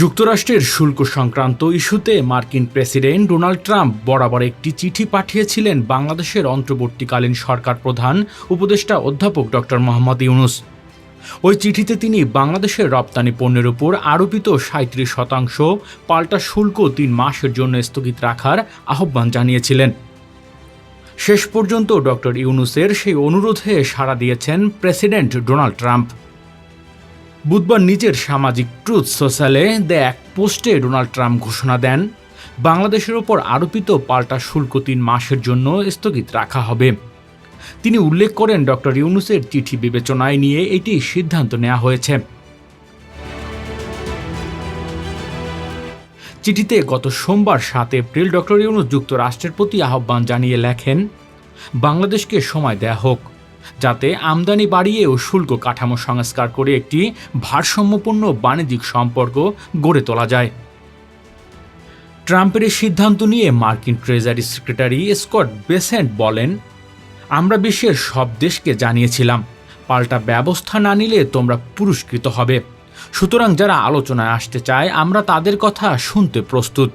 যুক্তরাষ্ট্রের শুল্ক সংক্রান্ত ইস্যুতে মার্কিন প্রেসিডেন্ট ডোনাল্ড ট্রাম্প বরাবর একটি চিঠি পাঠিয়েছিলেন বাংলাদেশের অন্তর্বর্তীকালীন সরকার প্রধান উপদেষ্টা অধ্যাপক ডক্টর মোহাম্মদ ইউনুস। ওই চিঠিতে তিনি বাংলাদেশের রপ্তানি পণ্যের উপর আরোপিত সাঁত্রিশ শতাংশ পাল্টা শুল্ক তিন মাসের জন্য স্থগিত রাখার আহ্বান জানিয়েছিলেন। শেষ পর্যন্ত ডক্টর ইউনুসের সেই অনুরোধে সাড়া দিয়েছেন প্রেসিডেন্ট ডোনাল্ড ট্রাম্প। বুধবার নিজের সামাজিক ট্রুথ সোশ্যালে দে এক পোস্টে ডোনাল্ড ট্রাম্প ঘোষণা দেন, বাংলাদেশের ওপর আরোপিত পাল্টা শুল্ক তিন মাসের জন্য স্থগিত রাখা হবে। তিনি উল্লেখ করেন ডক্টর ইউনুসের চিঠি বিবেচনায় নিয়ে এটি সিদ্ধান্ত নেওয়া হয়েছে। চিঠিতে গত সোমবার সাত এপ্রিল ডক্টর ইউনুস যুক্তরাষ্ট্রের প্রতি আহ্বান জানিয়ে লেখেন, বাংলাদেশকে সময় দেয়া হোক। যাতে আমদানি বাড়িয়ে ও শুল্ক কাঠামো সংস্কার করে একটি ভারসাম্যপূর্ণ বাণিজ্যিক সম্পর্ক গড়ে তোলা যায়। ট্রাম্পের এই সিদ্ধান্ত নিয়ে মার্কিন ট্রেজারি সেক্রেটারি স্কট বেসেন্ট বলেন, আমরা বিশ্বের সব দেশকে জানিয়েছিলাম, পাল্টা ব্যবস্থা না নিলে তোমরা পুরস্কৃত হবে। সুতরাং যারা আলোচনায় আসতে চায়, আমরা তাদের কথা শুনতে প্রস্তুত।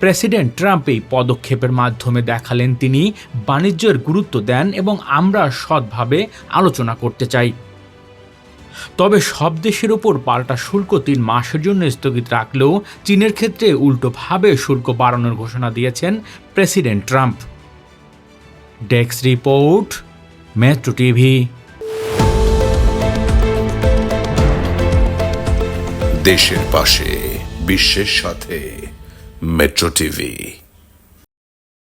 প্রেসিডেন্ট ট্রাম্প এই পদক্ষেপের মাধ্যমে দেখালেন তিনি বাণিজ্যের গুরুত্ব দেন এবং আমরা সৎভাবে আলোচনা করতে চাই। তবে সব দেশের ওপর পাল্টা শুল্ক তিন মাসের জন্য স্থগিত রাখলেও চীনের ক্ষেত্রে উল্টোভাবে শুল্ক বাড়ানোর ঘোষণা দিয়েছেন প্রেসিডেন্ট ট্রাম্প। ডেক্স রিপোর্ট, মেট্রো টিভি। দেশের পাশে, বিশ্বের সাথে। Metro TV